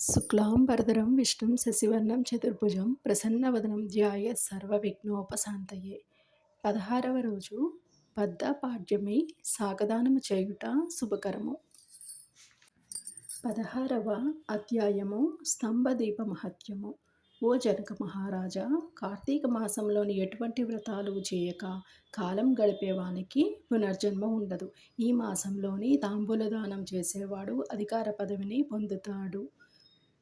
శుక్లాంబరధరం విష్ణుం శశివర్ణం చతుర్భుజం ప్రసన్నవదనం ధ్యాయ సర్వవిఘ్నోపశాంతయే. పదహారవ రోజు బద్ధ పాడ్యమి సాగదానము చేయుట శుభకరము. పదహారవ అధ్యాయము స్తంభదీప మహత్యము. ఓ జనక మహారాజా కార్తీక మాసంలోని ఎటువంటి వ్రతాలు చేయక కాలం గడిపేవానికి పునర్జన్మ ఉండదు. ఈ మాసంలోని తాంబూల దానం చేసేవాడు అధికార పదవిని పొందుతాడు.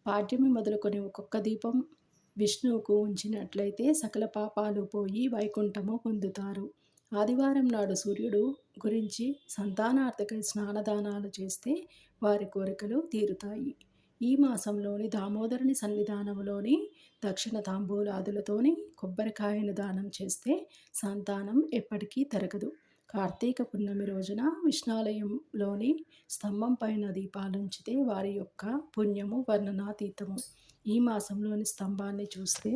పాడ్యమి మొదలుకొని ఒక్కొక్క దీపం విష్ణువుకు ఉంచినట్లయితే సకల పాపాలు పోయి వైకుంఠము పొందుతారు. ఆదివారం నాడు సూర్యుడు గురించి సంతానార్థకై స్నానదానాలు చేస్తే వారి కోరికలు తీరుతాయి. ఈ మాసంలోని దామోదరుని సన్నిధానంలోని దక్షిణ తాంబూలాదులతోని కొబ్బరికాయను దానం చేస్తే సంతానం ఎప్పటికీ తరగదు. కార్తీక పున్నమి రోజున విష్ణాలయంలోని స్తంభం పైన దీపాలుంచితే వారి యొక్క పుణ్యము వర్ణనాతీతము. ఈ మాసంలోని స్తంభాన్ని చూస్తే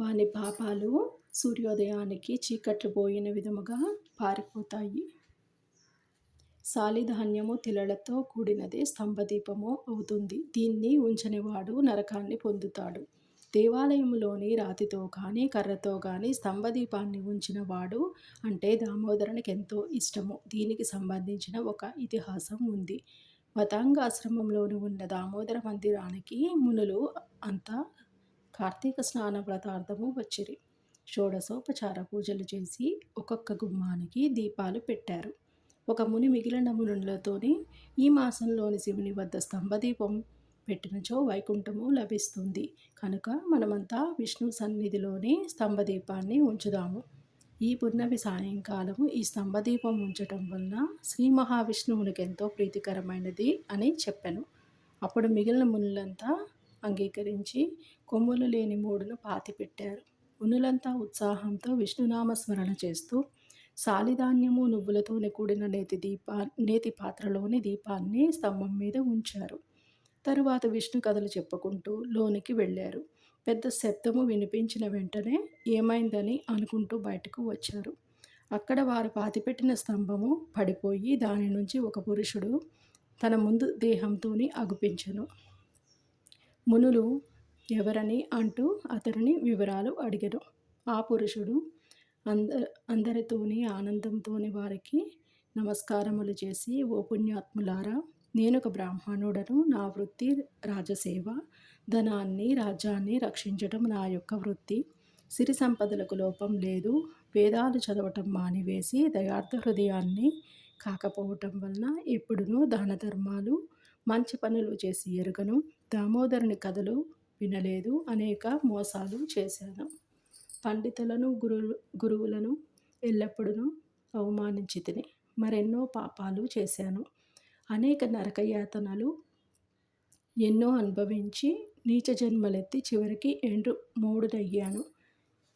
వాని పాపాలు సూర్యోదయానికి చీకట్లు పోయిన విధముగా పారిపోతాయి. సాలిధాన్యము తిలలతో కూడినదే స్తంభదీపము అవుతుంది. దీన్ని ఉంచనివాడు నరకాన్ని పొందుతాడు. దేవాలయంలోని రాతితో కానీ కర్రతో కానీ స్తంభదీపాన్ని ఉంచిన వాడు అంటే దామోదరునికి ఎంతో ఇష్టము. దీనికి సంబంధించిన ఒక ఇతిహాసం ఉంది. మతాంగాశ్రమంలోని ఉన్న దామోదర మందిరానికి మునులు అంతా కార్తీక స్నాన వ్రతార్థము వచ్చిరి. షోడశోపచార పూజలు చేసి ఒక్కొక్క గుమ్మానికి దీపాలు పెట్టారు. ఒక ముని మిగిలిన మునులతోని ఈ మాసంలోని శివుని వద్ద స్తంభదీపం పెట్టినచో వైకుంఠము లభిస్తుంది. కనుక మనమంతా విష్ణు సన్నిధిలోనే స్తంభదీపాన్ని ఉంచుదాము. ఈ పున్నమి సాయంకాలము ఈ స్తంభదీపం ఉంచటం వలన శ్రీ మహావిష్ణువునికి ఎంతో ప్రీతికరమైనది అని చెప్పాను. అప్పుడు మిగిలిన మునులంతా అంగీకరించి కొమ్ములు లేని మూడును పాతి పెట్టారు మునులంతా ఉత్సాహంతో విష్ణునామస్మరణ చేస్తూ సాలిధాన్యము నువ్వులతోనే కూడిన నేతి దీపా నేతి పాత్రలోని దీపాన్ని స్తంభం మీద ఉంచారు. తరువాత విష్ణు కథలు చెప్పుకుంటూ లోనికి వెళ్ళారు. పెద్ద శబ్దము వినిపించిన వెంటనే ఏమైందని అనుకుంటూ బయటకు వచ్చారు. అక్కడ వారు పాతిపెట్టిన స్తంభము పడిపోయి దాని నుంచి ఒక పురుషుడు తన ముందు దేహంతోని అగుపించను. మునులు ఎవరని అంటూ అతనిని వివరాలు అడిగారు ఆ పురుషుడు అంద అందరితోని ఆనందంతోని వారికి నమస్కారములు చేసి ఓ పుణ్యాత్ములారా నేను ఒక బ్రాహ్మణుడను నా వృత్తి రాజసేవ ధనాన్ని రాజ్యాన్ని రక్షించడం నా యొక్క వృత్తి. సిరి సంపదలకు లోపం లేదు వేదాలు చదవటం మానివేసి దయార్థ హృదయాన్ని కాకపోవటం వలన ఎప్పుడునూ దాన ధర్మాలు మంచి పనులు చేసి ఎరుగను దామోదరుని కథలు వినలేదు అనేక మోసాలు చేశాను. పండితులను గురు గురువులను ఎల్లప్పుడూ అవమానించి తిని మరెన్నో పాపాలు చేశాను. అనేక నరకయాతనలు ఎన్నో అనుభవించి నీచ జన్మలెత్తి చివరికి ఎండు మూడునయ్యాను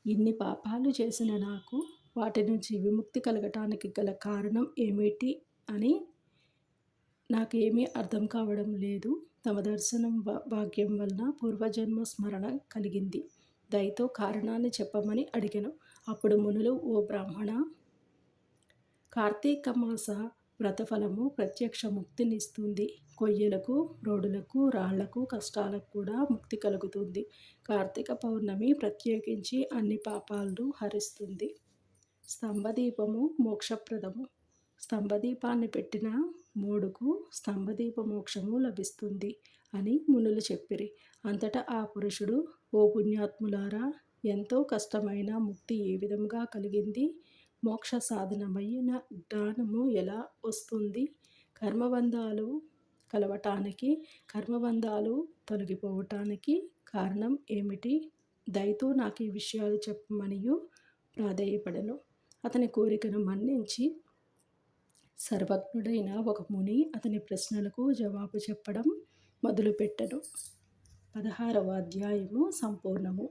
ఇన్ని పాపాలు చేసిన నాకు వాటి నుంచి విముక్తి కలగటానికి గల కారణం ఏమిటి అని నాకేమీ అర్థం కావడం లేదు. తమ దర్శనం భాగ్యం వలన పూర్వజన్మ స్మరణ కలిగింది. దయతో కారణాన్ని చెప్పమని అడిగాను. అప్పుడు మునులు ఓ బ్రాహ్మణ కార్తీక మాస వ్రతఫలము ప్రత్యక్ష ముక్తినిస్తుంది. కొయ్యలకు రోడ్డులకు రాళ్ళకు కష్టాలకు కూడా ముక్తి కలుగుతుంది. కార్తీక పౌర్ణమి ప్రత్యేకించి అన్ని పాపాలను హరిస్తుంది. స్తంభదీపము మోక్షప్రదము. స్తంభదీపాన్ని పెట్టిన మూడుకు స్తంభదీప మోక్షము లభిస్తుంది అని మునులు చెప్పిరి. అంతటా ఆ పురుషుడు ఓ పుణ్యాత్ములారా ఎంతో కష్టమైన ముక్తి ఏ విధంగా కలిగింది? మోక్ష సాధనమైన జ్ఞానము ఎలా వస్తుంది? కర్మబంధాలు కలవటానికి కర్మబంధాలు తొలగిపోవటానికి కారణం ఏమిటి? దయతో నాకు ఈ విషయాలు చెప్పమనియు ప్రాధేయపడను. అతని కోరికను మన్నించి సర్వజ్ఞుడైన ఒక ముని అతని ప్రశ్నలకు జవాబు చెప్పడం మొదలుపెట్టను. పదహారవ అధ్యాయము సంపూర్ణము.